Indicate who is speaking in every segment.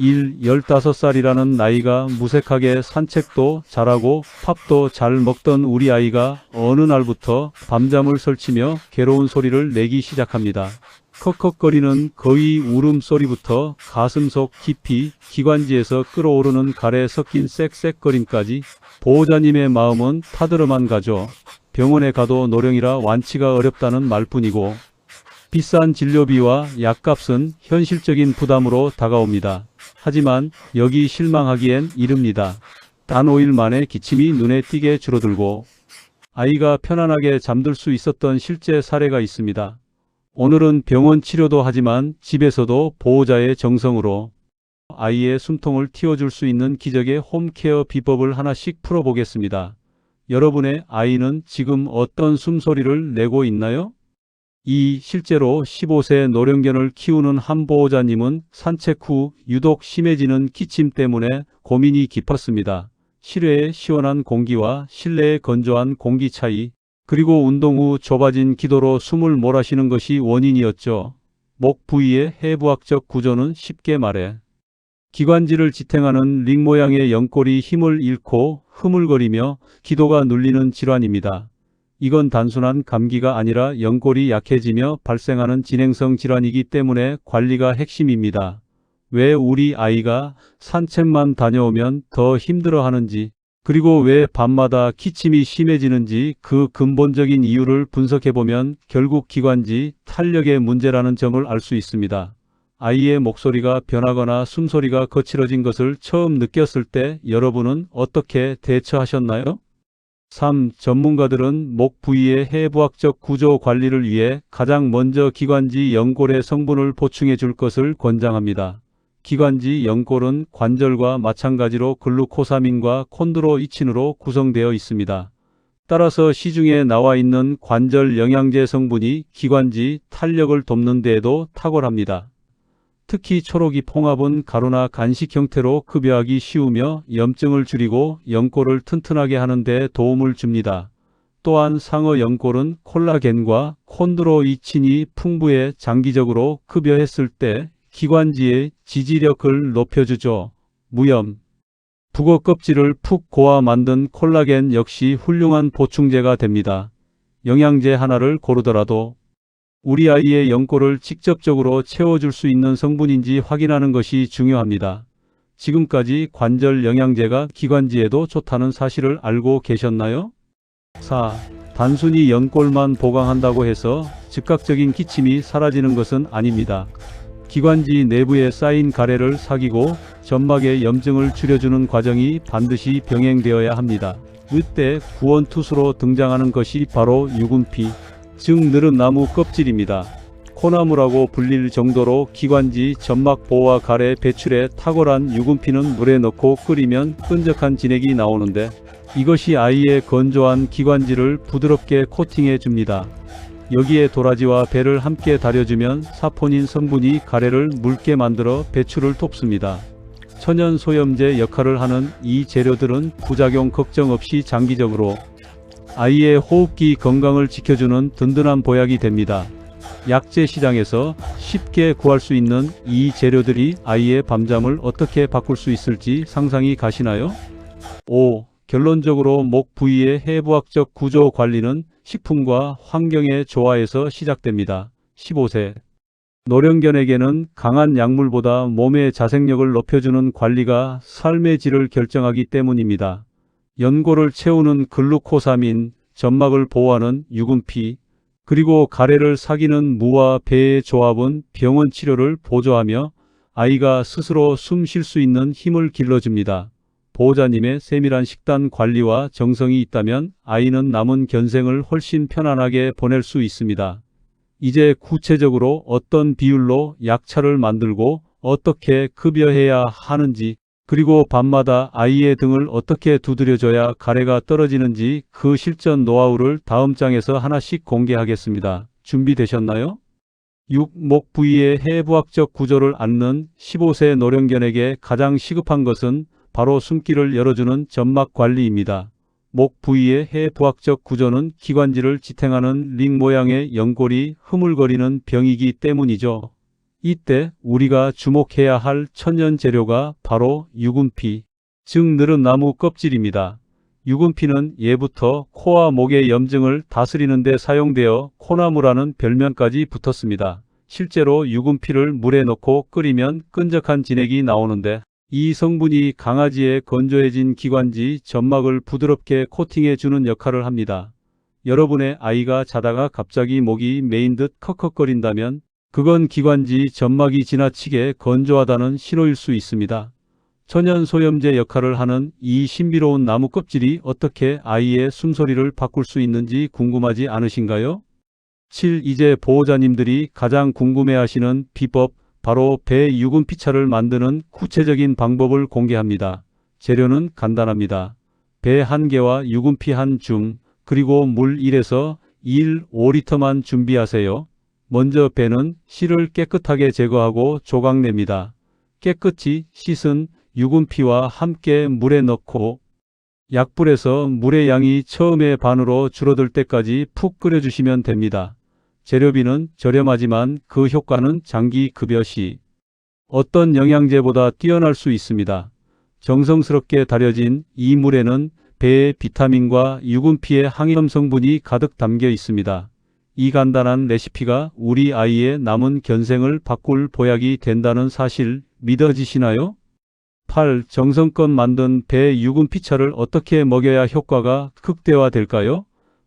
Speaker 1: 1, 15살이라는 나이가 무색하게 산책도 잘하고 팝도 잘 먹던 우리 아이가 어느 날부터 밤잠을 설치며 괴로운 소리를 내기 시작합니다. 컥컥거리는 거의 울음소리부터 가슴 속 깊이 기관지에서 끓어오르는 가래 섞인 쌕쌕거림까지 보호자님의 마음은 타들어만 가죠. 병원에 가도 노령이라 완치가 어렵다는 말뿐이고 비싼 진료비와 약값은 현실적인 부담으로 다가옵니다. 하지만 여기 실망하기엔 이릅니다. 단 5일 만에 기침이 눈에 띄게 줄어들고 아이가 편안하게 잠들 수 있었던 실제 사례가 있습니다. 오늘은 병원 치료도 하지만 집에서도 보호자의 정성으로 아이의 숨통을 틔워줄 수 있는 기적의 홈케어 비법을 하나씩 풀어보겠습니다. 여러분의 아이는 지금 어떤 숨소리를 내고 있나요? 이 실제로 15세 노령견을 키우는 한 보호자님은 산책 후 유독 심해지는 기침 때문에 고민이 깊었습니다. 실외의 시원한 공기와 실내의 건조한 공기 차이, 그리고 운동 후 좁아진 기도로 숨을 몰아쉬는 것이 원인이었죠. 목 부위의 해부학적 구조는 쉽게 말해 기관지를 지탱하는 링 모양의 연골이 힘을 잃고 흐물거리며 기도가 눌리는 질환입니다. 이건 단순한 감기가 아니라 연골이 약해지며 발생하는 진행성 질환이기 때문에 관리가 핵심입니다. 왜 우리 아이가 산책만 다녀오면 더 힘들어하는지, 그리고 왜 밤마다 기침이 심해지는지 그 근본적인 이유를 분석해보면 결국 기관지 탄력의 문제라는 점을 알 수 있습니다. 아이의 목소리가 변하거나 숨소리가 거칠어진 것을 처음 느꼈을 때 여러분은 어떻게 대처하셨나요? 3. 전문가들은 목 부위의 해부학적 구조 관리를 위해 가장 먼저 기관지 연골의 성분을 보충해 줄 것을 권장합니다. 기관지 연골은 관절과 마찬가지로 글루코사민과 콘드로이친으로 구성되어 있습니다. 따라서 시중에 나와 있는 관절 영양제 성분이 기관지 탄력을 돕는 데에도 탁월합니다. 특히 초록이 홍합은 가루나 간식 형태로 급여하기 쉬우며 염증을 줄이고 연골을 튼튼하게 하는 데 도움을 줍니다. 또한 상어 연골은 콜라겐과 콘드로이친이 풍부해 장기적으로 급여했을 때 기관지의 지지력을 높여주죠. 무염 북어 껍질을 푹 고아 만든 콜라겐 역시 훌륭한 보충제가 됩니다. 영양제 하나를 고르더라도 우리 아이의 연골을 직접적으로 채워줄 수 있는 성분인지 확인하는 것이 중요합니다. 지금까지 관절 영양제가 기관지에도 좋다는 사실을 알고 계셨나요? 4. 단순히 연골만 보강한다고 해서 즉각적인 기침이 사라지는 것은 아닙니다. 기관지 내부에 쌓인 가래를 사귀고 점막의 염증을 줄여주는 과정이 반드시 병행되어야 합니다. 이때 구원투수로 등장하는 것이 바로 유분피, 즉 느른 나무 껍질입니다. 코나무라고 불릴 정도로 기관지 점막 보호와 가래 배출에 탁월한 유분피는 물에 넣고 끓이면 끈적한 진액이 나오는데 이것이 아이의 건조한 기관지를 부드럽게 코팅해 줍니다. 여기에 도라지와 배를 함께 달여주면 사포닌 성분이 가래를 묽게 만들어 배출을 돕습니다. 천연 소염제 역할을 하는 이 재료들은 부작용 걱정 없이 장기적으로 아이의 호흡기 건강을 지켜주는 든든한 보약이 됩니다. 약재 시장에서 쉽게 구할 수 있는 이 재료들이 아이의 밤잠을 어떻게 바꿀 수 있을지 상상이 가시나요? 5. 결론적으로 목 부위의 해부학적 구조 관리는 식품과 환경의 조화에서 시작됩니다. 15세 노령견에게는 강한 약물보다 몸의 자생력을 높여주는 관리가 삶의 질을 결정하기 때문입니다. 연골을 채우는 글루코사민, 점막을 보호하는 유분피, 그리고 가래를 사귀는 무와 배의 조합은 병원 치료를 보조하며 아이가 스스로 숨 쉴 수 있는 힘을 길러줍니다. 보호자님의 세밀한 식단 관리와 정성이 있다면 아이는 남은 견생을 훨씬 편안하게 보낼 수 있습니다. 이제 구체적으로 어떤 비율로 약차를 만들고 어떻게 급여해야 하는지 그리고 밤마다 아이의 등을 어떻게 두드려줘야 가래가 떨어지는지 그 실전 노하우를 다음 장에서 하나씩 공개하겠습니다. 준비되셨나요? 6. 목 부위의 해부학적 구조를 앓는 15세 노령견에게 가장 시급한 것은 바로 숨기를 열어주는 점막 관리입니다. 목 부위의 해부학적 구조는 기관지를 지탱하는 링 모양의 연골이 흐물거리는 병이기 때문이죠. 이때 우리가 주목해야 할 천연 재료가 바로 유분피, 즉 느른 나무 껍질입니다. 유분피는 예부터 코와 목의 염증을 다스리는 데 사용되어 코나무라는 별명까지 붙었습니다. 실제로 유분피를 물에 넣고 끓이면 끈적한 진액이 나오는데 이 성분이 강아지의 건조해진 기관지 점막을 부드럽게 코팅해 주는 역할을 합니다. 여러분의 아이가 자다가 갑자기 목이 메인 듯 컥컥거린다면 그건 기관지 점막이 지나치게 건조하다는 신호일 수 있습니다. 천연 소염제 역할을 하는 이 신비로운 나무 껍질이 어떻게 아이의 숨소리를 바꿀 수 있는지 궁금하지 않으신가요? 7. 이제 보호자님들이 가장 궁금해하시는 비법, 바로 배 유분 피차를 만드는 구체적인 방법을 공개합니다. 재료는 간단합니다. 배 한 개와 유분피 한 줌, 그리고 물 1에서 1, 5리터만 준비하세요. 먼저 배는 실을 깨끗하게 제거하고 조각냅니다. 깨끗이 씻은 유분피와 함께 물에 넣고 약불에서 물의 양이 처음에 반으로 줄어들 때까지 푹 끓여주시면 됩니다. 재료비는 저렴하지만 그 효과는 장기 급여 시 어떤 영양제보다 뛰어날 수 있습니다. 정성스럽게 다려진 이 물에는 배의 비타민과 유분피의 항염 성분이 가득 담겨 있습니다. 이 간단한 레시피가 우리 아이의 남은 견생을 바꿀 보약이 된다는 사실 믿어지시나요? 8. 정성껏 만든 배 유분피차를 어떻게 먹여야 효과가 극대화될까요?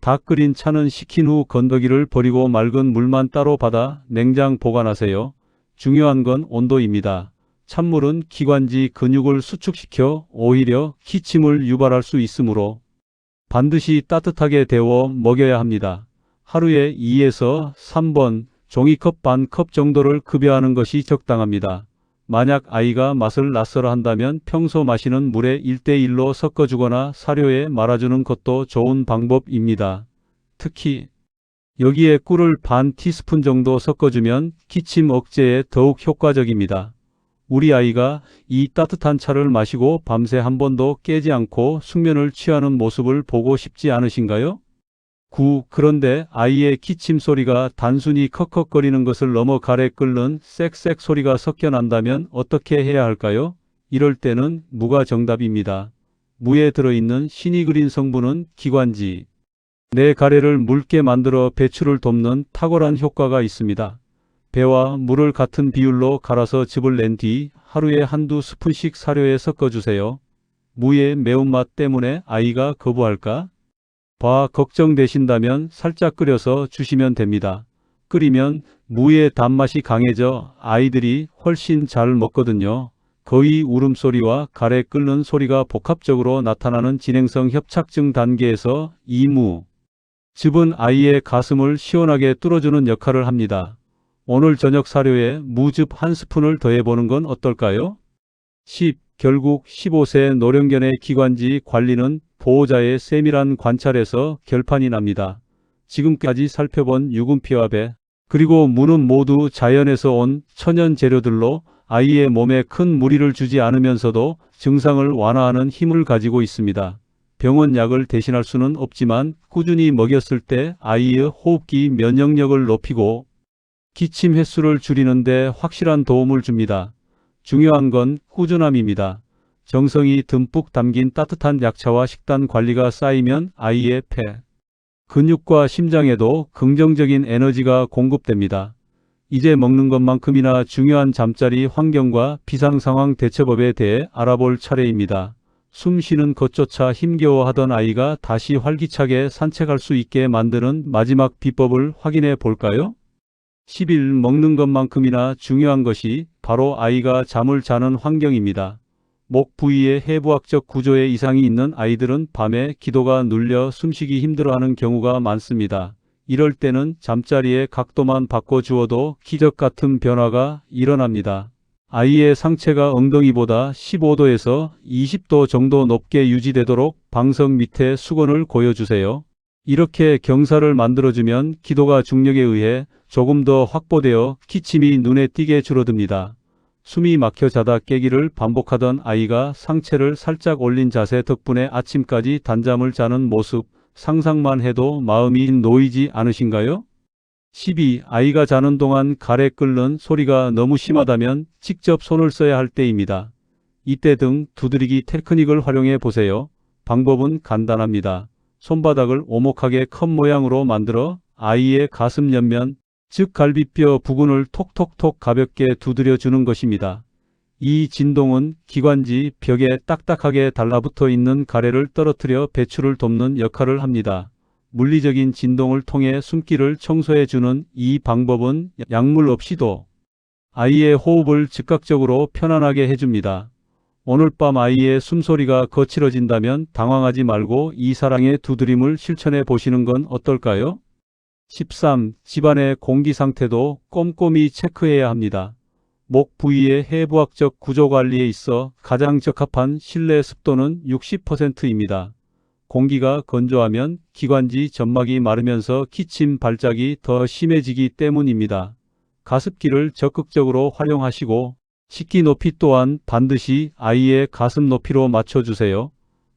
Speaker 1: 다 끓인 차는 식힌 후 건더기를 버리고 맑은 물만 따로 받아 냉장 보관하세요. 중요한 건 온도입니다. 찬물은 기관지 근육을 수축시켜 오히려 기침을 유발할 수 있으므로 반드시 따뜻하게 데워 먹여야 합니다. 하루에 2에서 3번 종이컵 반 컵 정도를 급여하는 것이 적당합니다. 만약 아이가 맛을 낯설어 한다면 평소 마시는 물에 1대1로 섞어주거나 사료에 말아주는 것도 좋은 방법입니다. 특히 여기에 꿀을 반 티스푼 정도 섞어주면 기침 억제에 더욱 효과적입니다. 우리 아이가 이 따뜻한 차를 마시고 밤새 한 번도 깨지 않고 숙면을 취하는 모습을 보고 싶지 않으신가요? 9. 그런데 아이의 기침 소리가 단순히 컥컥거리는 것을 넘어 가래 끓는 쌕쌕 소리가 섞여 난다면 어떻게 해야 할까요? 이럴 때는 무가 정답입니다. 무에 들어있는 신이 그린 성분은 기관지, 내 가래를 묽게 만들어 배출을 돕는 탁월한 효과가 있습니다. 배와 물을 같은 비율로 갈아서 즙을 낸 뒤 하루에 한두 스푼씩 사료에 섞어주세요. 무의 매운맛 때문에 아이가 거부할까? 봐 걱정되신다면 살짝 끓여서 주시면 됩니다. 끓이면 무의 단맛이 강해져 아이들이 훨씬 잘 먹거든요. 거의 울음소리와 가래 끓는 소리가 복합적으로 나타나는 진행성 협착증 단계에서 이무, 즙은 아이의 가슴을 시원하게 뚫어주는 역할을 합니다. 오늘 저녁 사료에 무즙 한 스푼을 더해보는 건 어떨까요? 10. 결국 15세 노령견의 기관지 관리는 보호자의 세밀한 관찰에서 결판이 납니다. 지금까지 살펴본 유분피와 배, 그리고 무는 모두 자연에서 온 천연 재료들로 아이의 몸에 큰 무리를 주지 않으면서도 증상을 완화하는 힘을 가지고 있습니다. 병원 약을 대신할 수는 없지만 꾸준히 먹였을 때 아이의 호흡기 면역력을 높이고 기침 횟수를 줄이는데 확실한 도움을 줍니다. 중요한 건 꾸준함입니다. 정성이 듬뿍 담긴 따뜻한 약차와 식단 관리가 쌓이면 아이의 폐, 근육과 심장에도 긍정적인 에너지가 공급됩니다. 이제 먹는 것만큼이나 중요한 잠자리 환경과 비상상황 대처법에 대해 알아볼 차례입니다. 숨 쉬는 것조차 힘겨워하던 아이가 다시 활기차게 산책할 수 있게 만드는 마지막 비법을 확인해 볼까요? 10일 먹는 것만큼이나 중요한 것이 바로 아이가 잠을 자는 환경입니다. 목 부위에 해부학적 구조에 이상이 있는 아이들은 밤에 기도가 눌려 숨쉬기 힘들어하는 경우가 많습니다. 이럴 때는 잠자리의 각도만 바꿔주어도 기적 같은 변화가 일어납니다. 아이의 상체가 엉덩이보다 15도에서 20도 정도 높게 유지되도록 방석 밑에 수건을 고여주세요. 이렇게 경사를 만들어주면 기도가 중력에 의해 조금 더 확보되어 기침이 눈에 띄게 줄어듭니다. 숨이 막혀 자다 깨기를 반복하던 아이가 상체를 살짝 올린 자세 덕분에 아침까지 단잠을 자는 모습 상상만 해도 마음이 놓이지 않으신가요? 12. 아이가 자는 동안 가래 끓는 소리가 너무 심하다면 직접 손을 써야 할 때입니다. 이때 등 두드리기 테크닉을 활용해 보세요. 방법은 간단합니다. 손바닥을 오목하게 컵 모양으로 만들어 아이의 가슴 옆면, 즉 갈비뼈 부근을 톡톡톡 가볍게 두드려 주는 것입니다. 이 진동은 기관지 벽에 딱딱하게 달라붙어 있는 가래를 떨어뜨려 배출을 돕는 역할을 합니다. 물리적인 진동을 통해 숨기를 청소해 주는 이 방법은 약물 없이도 아이의 호흡을 즉각적으로 편안하게 해줍니다. 오늘 밤 아이의 숨소리가 거칠어진다면 당황하지 말고 이 사랑의 두드림을 실천해 보시는 건 어떨까요? 13. 집안의 공기 상태도 꼼꼼히 체크해야 합니다. 목 부위의 해부학적 구조 관리에 있어 가장 적합한 실내 습도는 60%입니다. 공기가 건조하면 기관지 점막이 마르면서 기침 발작이 더 심해지기 때문입니다. 가습기를 적극적으로 활용하시고 식기 높이 또한 반드시 아이의 가슴 높이로 맞춰주세요.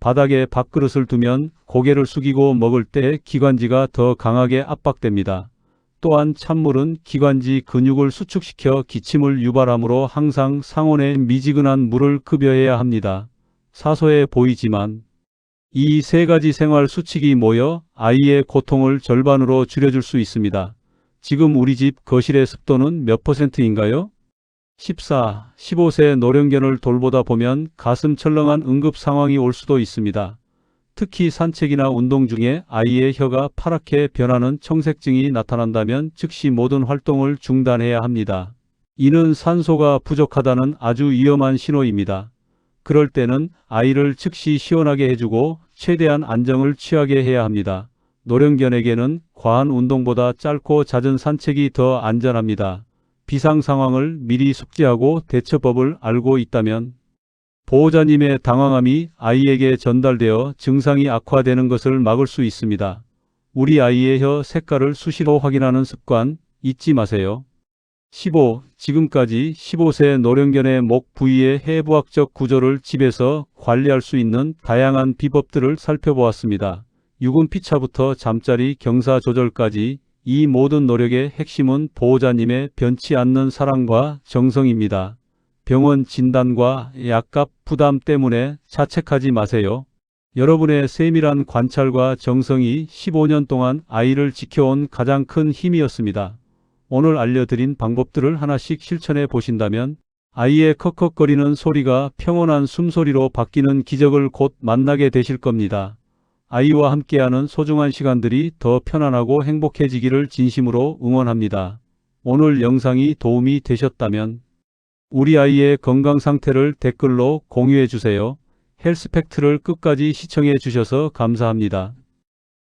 Speaker 1: 바닥에 밥그릇을 두면 고개를 숙이고 먹을 때 기관지가 더 강하게 압박됩니다. 또한 찬물은 기관지 근육을 수축시켜 기침을 유발하므로 항상 상온에 미지근한 물을 급여해야 합니다. 사소해 보이지만 이 세 가지 생활 수칙이 모여 아이의 고통을 절반으로 줄여줄 수 있습니다. 지금 우리 집 거실의 습도는 몇 퍼센트인가요? 14, 15세 노령견을 돌보다 보면 가슴 철렁한 응급 상황이 올 수도 있습니다. 특히 산책이나 운동 중에 아이의 혀가 파랗게 변하는 청색증이 나타난다면 즉시 모든 활동을 중단해야 합니다. 이는 산소가 부족하다는 아주 위험한 신호입니다. 그럴 때는 아이를 즉시 시원하게 해주고 최대한 안정을 취하게 해야 합니다. 노령견에게는 과한 운동보다 짧고 잦은 산책이 더 안전합니다. 비상 상황을 미리 숙지하고 대처법을 알고 있다면 보호자님의 당황함이 아이에게 전달되어 증상이 악화되는 것을 막을 수 있습니다. 우리 아이의 혀 색깔을 수시로 확인하는 습관 잊지 마세요. 15. 지금까지 15세 노령견의 목 부위의 해부학적 구조를 집에서 관리할 수 있는 다양한 비법들을 살펴보았습니다. 유근 피차부터 잠자리 경사 조절까지 이 모든 노력의 핵심은 보호자님의 변치 않는 사랑과 정성입니다. 병원 진단과 약값 부담 때문에 자책하지 마세요. 여러분의 세밀한 관찰과 정성이 15년 동안 아이를 지켜온 가장 큰 힘이었습니다. 오늘 알려드린 방법들을 하나씩 실천해 보신다면 아이의 컥컥거리는 소리가 평온한 숨소리로 바뀌는 기적을 곧 만나게 되실 겁니다. 아이와 함께하는 소중한 시간들이 더 편안하고 행복해지기를 진심으로 응원합니다. 오늘 영상이 도움이 되셨다면 우리 아이의 건강 상태를 댓글로 공유해 주세요. 헬스팩트를 끝까지 시청해 주셔서 감사합니다.